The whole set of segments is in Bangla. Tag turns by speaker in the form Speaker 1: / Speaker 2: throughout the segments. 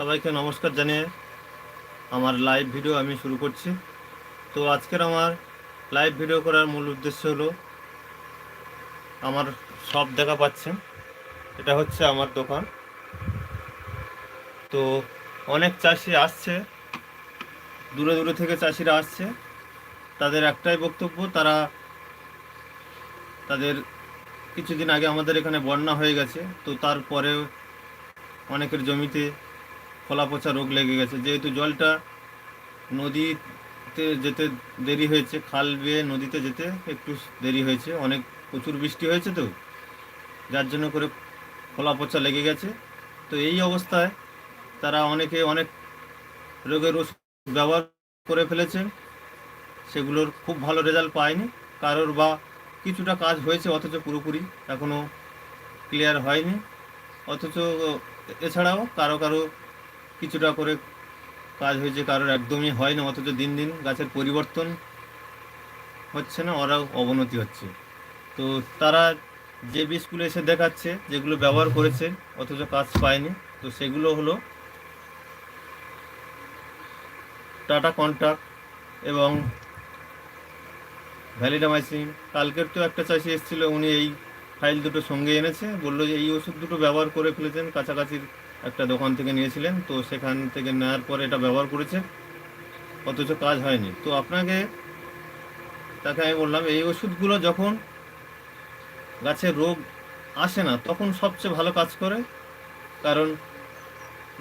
Speaker 1: সবাইকে নমস্কার জানিয়ে আমার লাইভ ভিডিও আমি শুরু করছি। তো আজকের আমার লাইভ ভিডিও করার মূল উদ্দেশ্য হলো, আমার সব দেখা পাচ্ছেন। এটা হচ্ছে আমার দোকান। তো অনেক চাষি আসছে, দূরে দূরে থেকে চাষিরা আসছে। তাদের একটাই বক্তব্য, তারা তাদের কিছুদিন আগে আমাদের এখানে বন্যা হয়ে গেছে, তো তারপরে অনেকের জমিতে খোলা পচা রোগ লেগে গেছে। যেহেতু জলটা নদীতে যেতে দেরি হয়েছে, খাল বেয়ে নদীতে যেতে একটু দেরি হয়েছে। অনেক প্রচুর বৃষ্টি হয়েছে তো, যার জন্য করে খোলা পচা লেগে গেছে। তো এই অবস্থায় তারা অনেকে অনেক রোগের ওষুধ ব্যবহার করে ফেলেছে। সেগুলোর খুব ভালো রেজাল্ট পায়নি। কারোর বা কিছুটা কাজ হয়েছে, অথচ পুরোপুরি এখনও ক্লিয়ার হয়নি। অথচ এছাড়াও কারও কারও কিছুটা করে কাজ হয়েছে, কারোর একদমই হয় না, অথচ দিন দিন গাছের পরিবর্তন হচ্ছে না, ওরাও অবনতি হচ্ছে। তো তারা যে বীজগুলো এসে দেখাচ্ছে, যেগুলো ব্যবহার করেছে, অথচ কাজ পায়নি, তো সেগুলো হলো টাটা কন্ট্রাক্ট এবং ভ্যালিডামাইসিন। কালকের তো একটা চাষি এসেছিল, উনি এই ফাইল দুটো সঙ্গে এনেছে, বলল যে এই ওষুধ দুটো ব্যবহার করে ফেলেছেন, কাছাকাছির একটা দোকান থেকে নিয়েছিলেন, তো সেখান থেকে নেওয়ার পরে এটা ব্যবহার করেছে, অথচ কাজ হয়নি। তো আপনাকে তাকে আমি বললাম, এই ওষুধগুলো যখন গাছের রোগ আসে না, তখন সবচেয়ে ভালো কাজ করে, কারণ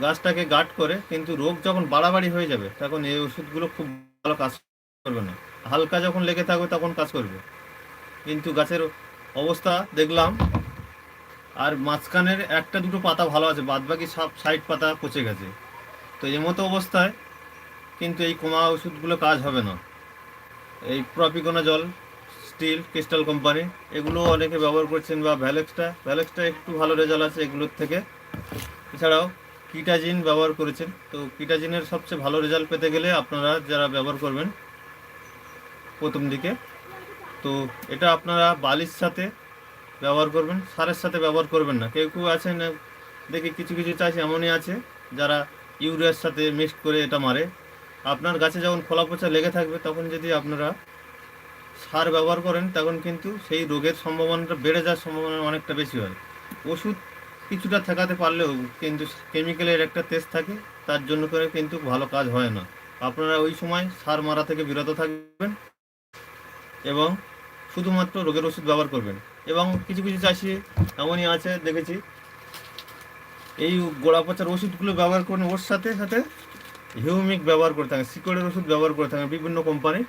Speaker 1: গাছটাকে গার্ড করে, কিন্তু রোগ যখন বাড়াবাড়ি হয়ে যাবে, তখন এই ওষুধগুলো খুব ভালো কাজ করবে না। হালকা যখন লেগে থাকবে, তখন কাজ করবে। কিন্তু গাছের অবস্থা দেখলাম আর মাঝখানের একটা দুটো পাতা ভালো আছে বাদ বাকি সব সাইড পাতা পচে গেছে। তো এই মতো অবস্থায় কিন্তু এই কমা ওষুধগুলো কাজ হবে না। এই প্রপিকোনা জল, স্টিল, ক্রিস্টাল কোম্পানি, এগুলো অনেকে ব্যবহার করছেন বা ভ্যালেক্সটা ভ্যালেক্সটা একটু ভালো রেজাল্ট আছে এগুলোর থেকে। এছাড়াও কিটাজিন ব্যবহার করেছেন। তো কিটাজিনের সবচেয়ে ভালো রেজাল্ট পেতে গেলে আপনারা যারা ব্যবহার করবেন প্রথম দিকে, তো এটা আপনারা বালির সাথে ব্যবহার করবেন সারের সাথে ব্যবহার করবেন না। কেউ কেউ আছেন, দেখি কিছু কিছু চাষ এমনই আছে যারা ইউরিয়ার সাথে মিক্সড করে এটা মারে। আপনার গাছে যখন খোলা পচা লেগে থাকবে, তখন যদি আপনারা সার ব্যবহার করেন, তখন কিন্তু সেই রোগের সম্ভাবনাটা বেড়ে যাওয়ার সম্ভাবনা অনেকটা বেশি হয়। ওষুধ কিছুটা ঠেকাতে পারলেও কিন্তু কেমিক্যালের একটা তেজ থাকে, তার জন্য করে কিন্তু ভালো কাজ হয় না। আপনারা ওই সময় সার মারা থেকে বিরত থাকবেন এবং শুধুমাত্র রোগের ওষুধ ব্যবহার করবেন। এবং কিছু কিছু চাষি এমনই আছে, দেখেছি। এই গোড়া পচার ওষুধগুলো ব্যবহার করেন, ওর সাথে সাথে হিউমিক ব্যবহার করে থাকেন সিকড়ের ওষুধ ব্যবহার করে থাকেন বিভিন্ন কোম্পানি।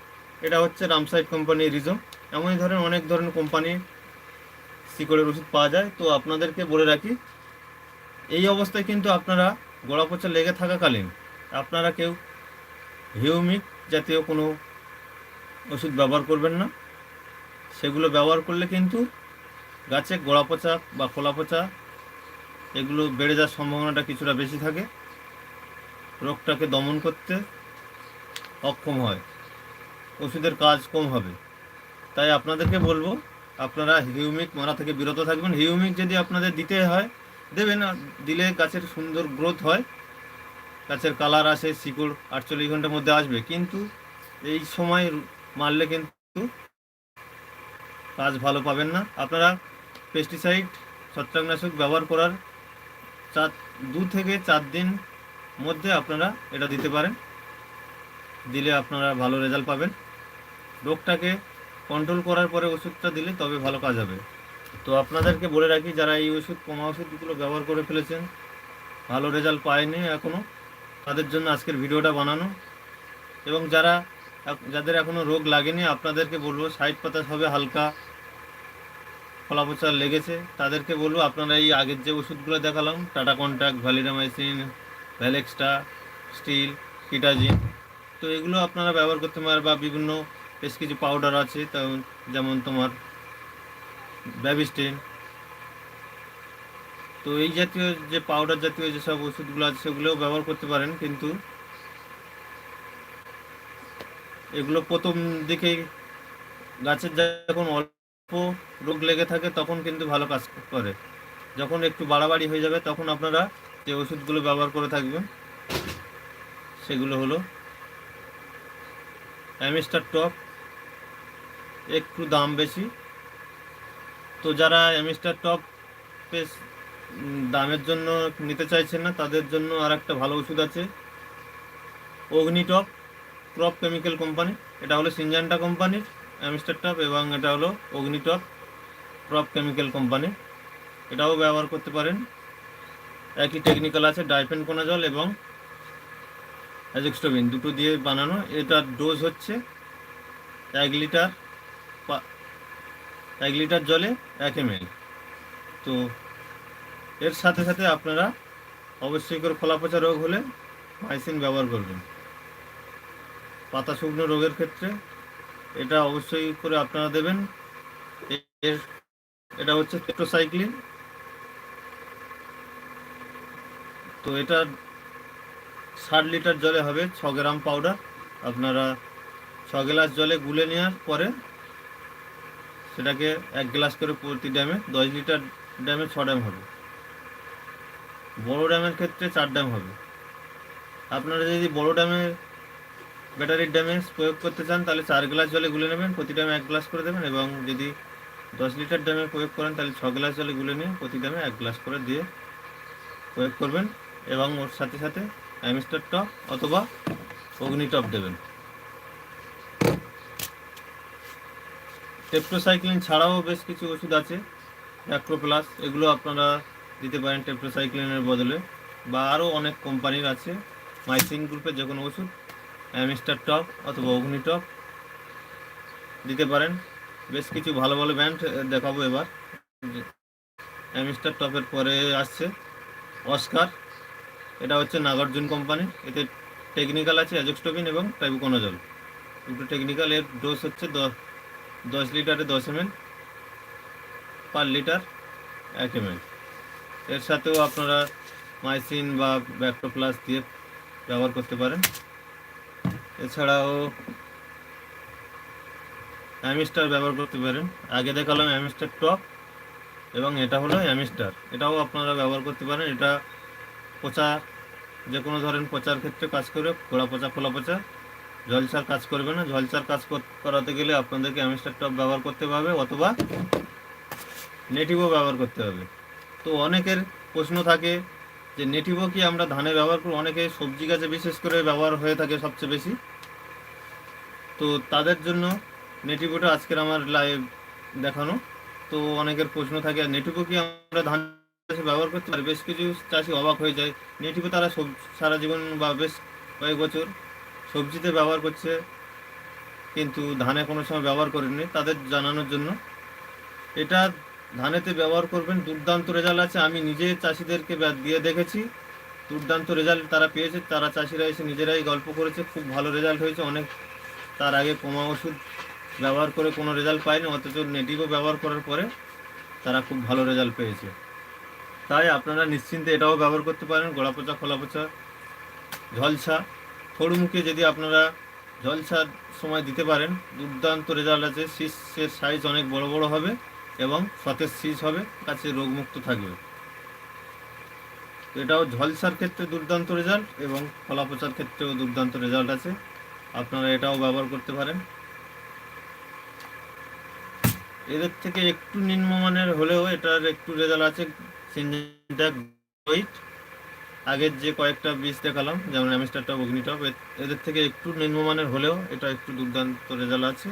Speaker 1: এটা হচ্ছে রামসাইড কোম্পানি রিজম। এমনই ধরনের অনেক ধরনের কোম্পানি শিকড়ের ওষুধ পাওয়া যায়। তো আপনাদেরকে বলে রাখি, এই অবস্থায় কিন্তু আপনারা গোড়া পচা লেগে থাকাকালীন আপনারা কেউ হিউমিক জাতীয় কোনো ওষুধ ব্যবহার করবেন না। সেগুলো ব্যবহার করলে কিন্তু গাছে গোড়া পচা বা খোলা পচা, এগুলো বেড়ে যাওয়ার সম্ভাবনাটা কিছুটা বেশি থাকে। রোগটাকে দমন করতে অক্ষম হয়। ওষুধের কাজ কম হবে। তাই আপনাদেরকে বলব, আপনারা হিউমিক মারা থেকে বিরত থাকবেন। হিউমিক যদি আপনাদের দিতে হয়, দেবেন, দিলে গাছের সুন্দর গ্রোথ হয়। গাছের কালার আসে, শিকড় আটচল্লিশ ঘণ্টার মধ্যে আসবে। কিন্তু এই সময় মারলে কিন্তু কাজ ভালো পাবেন না। আপনারা পেস্টিসাইড ছত্রাকনাশক ব্যবহার করার চার, দু থেকে চার দিন মধ্যে আপনারা এটা দিতে পারেন। দিলে আপনারা ভালো রেজাল্ট পাবেন। রোগটাকে কন্ট্রোল করার পরে ওষুধটা দিলে তবে ভালো কাজ হবে। তো আপনাদেরকে বলে রাখি, যারা এই ওষুধ, কমা ওষুধগুলো ব্যবহার করে ফেলেছেন, ভালো রেজাল্ট পায়নি এখনও তাদের জন্য আজকের ভিডিওটা বানানো। এবং যারা, যাদের এখনও রোগ লাগেনি, আপনাদেরকে বলব, সাইড পাতা হবে হালকা ফলাপচা লেগেছে। তাদেরকে বলব, আপনারা এই আগের যে ওষুধগুলো দেখালাম, টাটা কন্ট্যাক্ট ভ্যালিডামাইসিন, ভ্যালেক্সটা, স্টিল কিটাজিন তো এগুলো আপনারা ব্যবহার করতে পারেন বা বিভিন্ন বেশ কিছু পাউডার আছে যেমন তোমার ব্যাবিস্টিন। তো এই জাতীয় যে পাউডার জাতীয় যেসব ওষুধগুলো আছে, সেগুলোও ব্যবহার করতে পারেন, কিন্তু এগুলো প্রথম দিকে গাছের যখন অল্প রোগ লেগে থাকে, তখন কিন্তু ভালো কাজ করে। যখন একটু বাড়াবাড়ি হয়ে যাবে, তখন আপনারা যে ওষুধগুলো ব্যবহার করে থাকবেন, সেগুলো হলো অ্যামিস্টার টপ, একটু দাম বেশি। তো যারা অ্যামিস্টার টপ দামের জন্য নিতে চাইছেন না, তাদের জন্য আর একটা ভালো ওষুধ আছে। অগ্নিটপ, ক্রপ কেমিক্যাল কোম্পানি। এটা হলো সিনজান্টা কোম্পানির। অ্যামিস্টার টপ এবং এটা হলো অগ্নিটপ ক্রপ কেমিক্যাল কোম্পানি এটাও ব্যবহার করতে পারেন। একই টেকনিক্যাল আছে ডাইফেন কোনাজল এবং অ্যাজেক্সটোবিন দুটো দিয়ে বানানো। এটার ডোজ হচ্ছে এক লিটার এক লিটার জলে এক এমএল তো এর সাথে সাথে আপনারা অবশ্যই করে খোলা পচা রোগ হলে মাইসিন ব্যবহার করবেন। পাতা শুকনো রোগের ক্ষেত্রে এটা অবশ্যই করে আপনারা দেবেন। এর, এটা হচ্ছে টেট্রোসাইক্লিন তো এটা ষাট লিটার জলে হবে, ছ গ্রাম পাউডার আপনারা ছ গ্লাস জলে গুলে নেওয়ার পরে সেটাকে এক গ্লাস করে প্রতি ড্যামে, দশ লিটার ড্যামে ছ ড্যাম হবে। বড় ড্যামের ক্ষেত্রে চার ড্যাম হবে। আপনারা যদি বড় ড্যামে ব্যাটারির ড্যামেজ প্রয়োগ করতে চান, তাহলে চার গ্লাস জলে গুলে নেবেন প্রতি ড্যামে এক গ্লাস করে দেবেন এবং যদি দশ লিটার ড্যামে প্রয়োগ করেন, তাহলে ছ গ্লাস জলে গুলে নিয়ে প্রতি ড্যামে এক গ্লাস করে দিয়ে প্রয়োগ করবেন এবং ওর সাথে সাথে অ্যামিস্টার টপ অথবা অগ্নি টপ দেবেন। টেপ্টোসাইক্লিন ছাড়াও বেশ কিছু ওষুধ আছে অ্যাক্রোপ্লাস এগুলো আপনারা দিতে পারেন টেপ্টোসাইক্লিনের বদলে, বা আরও অনেক কোম্পানির আছে মাইসিন গ্রুপের যে কোনো ওষুধ। অ্যামিস্টার টপ অথবা অগ্নি টপ দিতে পারেন। বেশ কিছু ভালো ভালো ব্যান্ড দেখাবো এবার। অ্যামিস্টার টপের পরে আসছে অস্কার এটা হচ্ছে নাগার্জুন কোম্পানি এতে টেকনিক্যাল আছে অ্যাজেক্সটোবিন এবং টাইবুকোনাজল দুটো টেকনিক্যাল এর ডোজ হচ্ছে দশ দশ লিটারে দশ এম পার লিটার এক এম এর সাথেও আপনারা মাইসিন বা ব্যাক্টোপ্লাস দিয়ে ব্যবহার করতে পারেন। এছাড়াও অ্যামিস্টার ব্যবহার করতে পারেন। আগে দেখালাম অ্যামিস্টার টপ এবং এটা হলো অ্যামিস্টার। এটাও আপনারা ব্যবহার করতে পারেন। এটা পচা যে কোনো ধরেন পচার ক্ষেত্রে কাজ করে, খোলা পচা খোলা পচা। ঝলসার কাজ করবে না। ঝলসার কাজ করাতে গেলে আপনাদেরকে অ্যামিস্টার টপ ব্যবহার করতে হবে অথবা নেটিভও ব্যবহার করতে হবে। তো অনেকের প্রশ্ন থাকে যে নেটিভও কি আমরা ধানে ব্যবহার করি? অনেকে সবজি গাছে বিশেষ করে ব্যবহার হয়ে থাকে সবচেয়ে বেশি। তো তাদের জন্য নেটিভোটা আজকের আমার লাইভ দেখানো। তো অনেকের প্রশ্ন থাকে, আর নেটিভো কি আমরা ধান চাষে ব্যবহার করতে পারি? বেশ কিছু চাষি অবাক হয়ে যায়। নেটিভো তারা সব, সারা জীবন বা বেশ কয়েক বছর সবজিতে ব্যবহার করছে, কিন্তু ধানে কোনো সময় ব্যবহার করেনি তাদের জানানোর জন্য। এটা ধানেতে ব্যবহার করবেন, দুর্দান্ত রেজাল্ট আছে। আমি নিজে চাষিদেরকে দিয়ে দেখেছি। দুর্দান্ত রেজাল্ট তারা পেয়েছে। তারা চাষিরা এসে নিজেরাই গল্প করেছে। খুব ভালো রেজাল্ট হয়েছে। অনেক তার আগে কমা ওষুধ ব্যবহার করে কোনো রেজাল্ট পায়নি, অথচ নেটিভও ব্যবহার করার পরে তারা খুব ভালো রেজাল্ট পেয়েছে। তাই আপনারা নিশ্চিন্তে এটাও ব্যবহার করতে পারেন। গোড়া পচা খোলা পচা ঝলসা। থড়ুমুখে যদি আপনারা ঝলসার সময় দিতে পারেন, দুর্দান্ত রেজাল্ট আছে। শীষের সাইজ অনেক বড় বড় হবে। এবং সতেজ শীষ হবে কাছে রোগমুক্ত থাকবে। এটাও ঝলসার ক্ষেত্রে দুর্দান্ত রেজাল্ট এবং খোলা পচার ক্ষেত্রেও দুর্দান্ত রেজাল্ট আছে। আপনারা এটাও ব্যবহার করতে পারেন। এদের থেকে একটু নিম্নমানের হলেও এটার একটু রেজাল্ট আছে। আগের যে কয়েকটা বীজ দেখালাম, যেমন অ্যামিস্টার টপ অগ্নি টপ এদের থেকে একটু নিম্নমানের হলেও এটা একটু দুর্দান্ত রেজাল্ট আছে।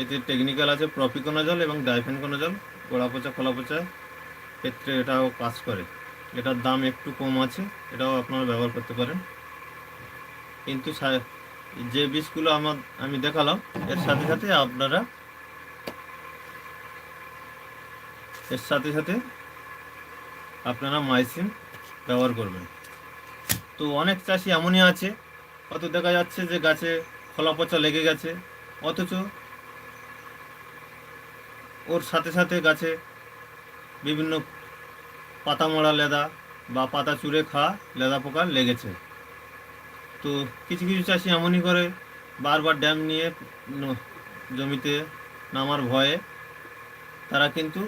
Speaker 1: এতে টেকনিক্যাল আছে প্রপিকোনাজল এবং ডাইফেনকোনাজল গোড়া পচা খোলা পচা ক্ষেত্রে এটাও কাজ করে। এটার দাম একটু কম আছে, এটাও আপনারা ব্যবহার করতে পারেন। কিন্তু যে বীজগুলো আমার, আমি দেখালাম, এর সাথে সাথে আপনারা, এর সাথে সাথে আপনারা মাইসিন ব্যবহার করবেন। তো অনেক চাষি এমনই আছে, অত দেখা যাচ্ছে যে গাছে খোলা পচা লেগে গেছে, অথচ ওর সাথে সাথে গাছে বিভিন্ন পাতা মরা লেদা বা পাতা চুড়ে খাওয়া লেদা পোকা লেগেছে। তো কিছু কিছু চাষি এমনই করে, বারবার ড্যাম নিয়ে জমিতে নামার ভয়ে তারা কিন্তু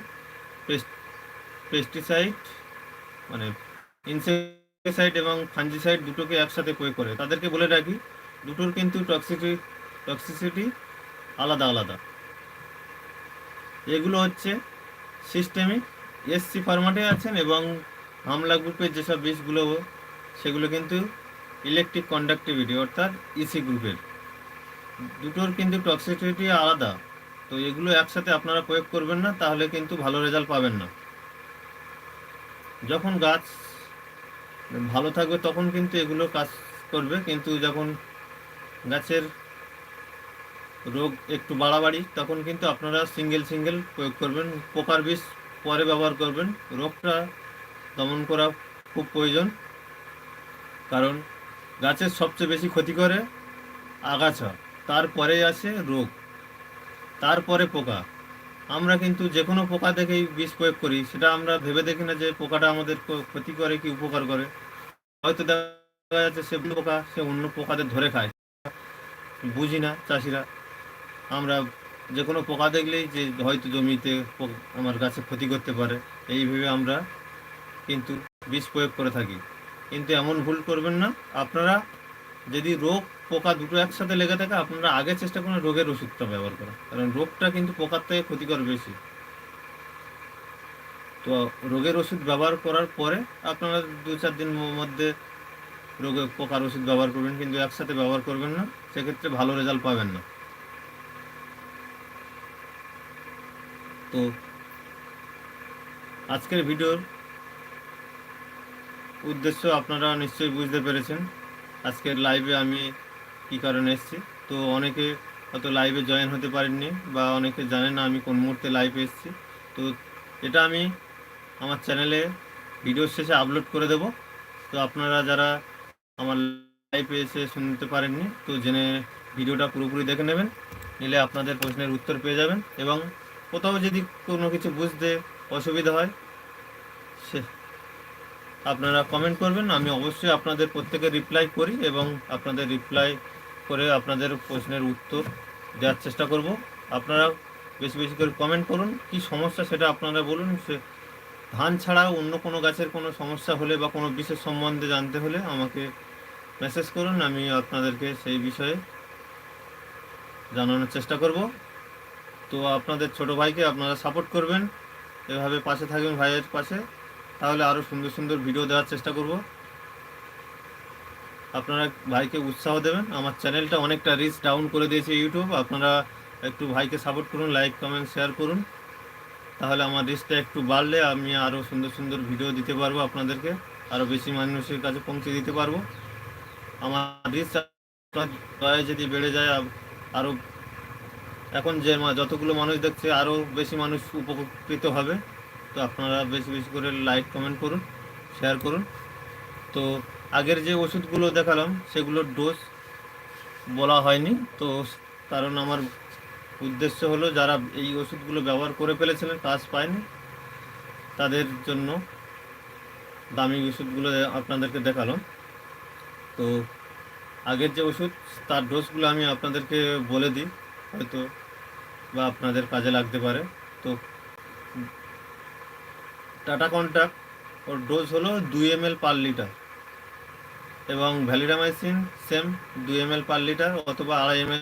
Speaker 1: পেস্টিসাইড মানে ইনসেক্টিসাইড এবং ফাঞ্জিসাইড দুটোকে একসাথে প্রয়োগ করে। তাদেরকে বলে রাখি, দুটোর কিন্তু টক্সিটি টক্সিসিটি আলাদা আলাদা। এগুলো হচ্ছে সিস্টেমিক এসসি ফরম্যাটে আছেন এবং হামলা গ্রুপের যেসব বিষগুলো সেগুলো কিন্তু ইলেকট্রিক কন্ডাক্টিভিটি অর্থাৎ ইসি গ্রুপের দুটোর কিন্তু টক্সিসিটি আলাদা। তো এগুলো একসাথে আপনারা প্রয়োগ করবেন না, তাহলে কিন্তু ভালো রেজাল্ট পাবেন না। যখন গাছ ভালো থাকবে, তখন কিন্তু এগুলো কাজ করবে। কিন্তু যখন গাছের রোগ একটু বাড়াবাড়ি, তখন কিন্তু আপনারা সিঙ্গেল সিঙ্গেল প্রয়োগ করবেন। পোকার বিষ পরে ব্যবহার করবেন। রোগটা দমন করা খুব প্রয়োজন, কারণ গাছের সবচেয়ে বেশি ক্ষতি করে আগাছা তারপরে আসে রোগ, তারপরে পোকা। আমরা কিন্তু যে কোনো পোকা দেখেই বিষ প্রয়োগ করি, সেটা আমরা ভেবে দেখি না যে পোকাটা আমাদের ক্ষতি করে কি উপকার করে। হয়তো দেখা যাচ্ছে সে পোকা, সে অন্য পোকাদের ধরে খায়। বুঝি না, চাষিরা। আমরা যে কোনো পোকা দেখলেই যে হয়তো জমিতে আমার গাছে ক্ষতি করতে পারে, এই ভেবে আমরা কিন্তু বিষ প্রয়োগ করে থাকি। কিন্তু এমন ভুল করবেন না। আপনারা যদি রোগ, পোকা দুটো একসাথে লেগে থাকে, আপনারা আগে চেষ্টা করুন রোগের ওষুধটা ব্যবহার করা। কারণ রোগটা কিন্তু পোকার থেকে ক্ষতিকর বেশি। তো রোগের ওষুধ ব্যবহার করার পরে আপনারা দু চার দিন মধ্যে রোগে পোকার ওষুধ ব্যবহার করবেন, কিন্তু একসাথে ব্যবহার করবেন না। সেক্ষেত্রে ভালো রেজাল্ট পাবেন না। তো আজকের ভিডিওর উদ্দেশ্য আপনারা নিশ্চয়ই বুঝতে পেরেছেন। আজকের লাইভে আমি কী কারণে এসেছি? তো অনেকে হয়তো লাইভে জয়েন হতে পারেননি বা অনেকে জানেন না আমি কোন মুহূর্তে লাইভে এসেছি। তো এটা আমি আমার চ্যানেলে ভিডিওর শেষে আপলোড করে দেব। তো আপনারা যারা আমার লাইভে এসে শুনতে পারেননি, তো জেনে ভিডিওটা পুরোপুরি দেখে নেবেন। নিলে আপনাদের প্রশ্নের উত্তর পেয়ে যাবেন এবং কোথাও যদি কোনো কিছু বুঝতে অসুবিধা হয়, সে আপনারা কমেন্ট করবেন। আমি অবশ্যই আপনাদের প্রত্যেকের রিপ্লাই করি এবং আপনাদের রিপ্লাই করে আপনাদের প্রশ্নের উত্তর দেওয়ার চেষ্টা করব। আপনারা বেশি বেশি করে কমেন্ট করুন, কি সমস্যা সেটা আপনারা বলুন। সে ধান ছাড়াও অন্য কোনো গাছের কোনো সমস্যা হলে বা কোনো বিশেষ সম্বন্ধে জানতে হলে আমাকে মেসেজ করুন, আমি আপনাদেরকে সেই বিষয়ে জানানোর চেষ্টা করব। তো আপনাদের ছোট ভাইকে আপনারা সাপোর্ট করবেন। এভাবে পাশে থাকবেন ভাইয়ের পাশে। তাহলে আরও সুন্দর সুন্দর ভিডিও দেওয়ার চেষ্টা করব। আপনারা ভাইকে উৎসাহ দেবেন। আমার চ্যানেলটা অনেকটা রিচ ডাউন করে দিয়েছে ইউটিউব আপনারা একটু ভাইকে সাপোর্ট করুন লাইক কমেন্ট শেয়ার করুন। তাহলে আমার রিচটা একটু বাড়লে আমি আরও সুন্দর সুন্দর ভিডিও দিতে পারব আপনাদেরকে। আরও বেশি মানুষের কাছে পৌঁছে দিতে পারব। আমার রিচ যদি বেড়ে যায় আরও এখন যে যতগুলো মানুষ দেখছে আরও বেশি মানুষ উপকৃত হবে। তো আপনারা বেশি বেশি করে লাইক কমেন্ট করুন শেয়ার করুন। তো আগের যে ওষুধগুলো দেখালাম সেগুলোর ডোজ বলা হয়নি। তো কারণ আমার উদ্দেশ্য হলো, যারা এই ওষুধগুলো ব্যবহার করে ফেলেছিলেন, কাজ পায়নি, তাদের জন্য দামি ওষুধগুলো আপনাদেরকে দেখালাম। তো আগের যে ওষুধ, তার ডোজগুলো আমি আপনাদেরকে বলে দিই। হয়তো বা আপনাদের কাজে লাগতে পারে। তো টাটা কন্ট্যাক্ট ওর ডোজ হলো দুই এম পার লিটার এবং ভ্যালিডামাইসিন সেম দুই এম পার লিটার অথবা আড়াই এম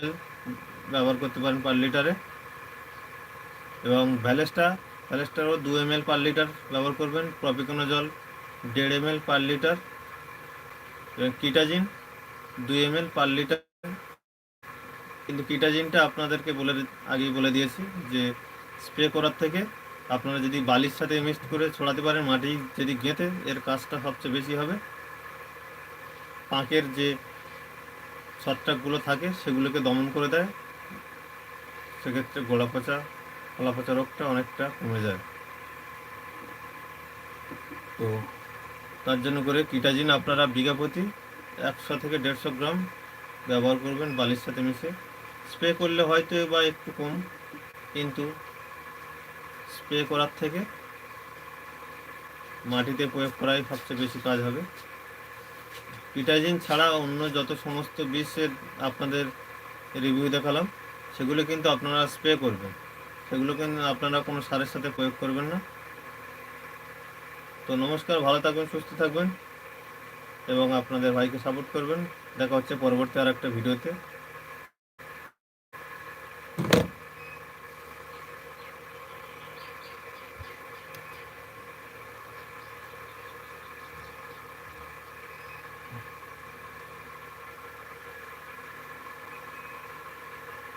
Speaker 1: ব্যবহার করতে পারেন পার লিটারে এবং ভ্যালেস্টা ভ্যালেস্টারও দু এম পার লিটার ব্যবহার করবেন। প্রপিকোনোজল দেড় এম পার লিটার এবং কিটাজিন দুই এম পার লিটার কিন্তু কিটাজিনটা আপনাদেরকে বলে আগেই বলে দিয়েছি যে স্প্রে করার থেকে আপনারা যদি বালির সাথে মিক্সড করে ছড়াতে পারেন, মাটি যদি গেঁথে, এর কাজটা সবচেয়ে বেশি হবে। পাঁকের যে ছত্রাকগুলো থাকে, সেগুলোকে দমন করে দেয়। সেক্ষেত্রে গোড়া পচা ফলা পচা রোগটা অনেকটা কমে যায়। তো তার জন্য করে কিটাজিন আপনারা বিঘা প্রতি একশো থেকে দেড়শো গ্রাম ব্যবহার করবেন বালির সাথে মিশে স্প্রে করলে হয়তো বা একটু কম, কিন্তু স্প্রে করার থেকে মাটিতে প্রয়োগ করাই সবচেয়ে বেশি কাজ হবে। পিটাজিন ছাড়া অন্য যত সমস্ত বিষের আপনাদের রিভিউ দেখালাম, সেগুলো কিন্তু আপনারা স্প্রে করবেন। সেগুলো কিন্তু আপনারা কোনো সারের সাথে প্রয়োগ করবেন না। তো নমস্কার, ভালো থাকবেন, সুস্থ থাকবেন এবং আপনাদের ভাইকে সাপোর্ট করবেন। দেখা হচ্ছে পরবর্তী আর একটা ভিডিওতে।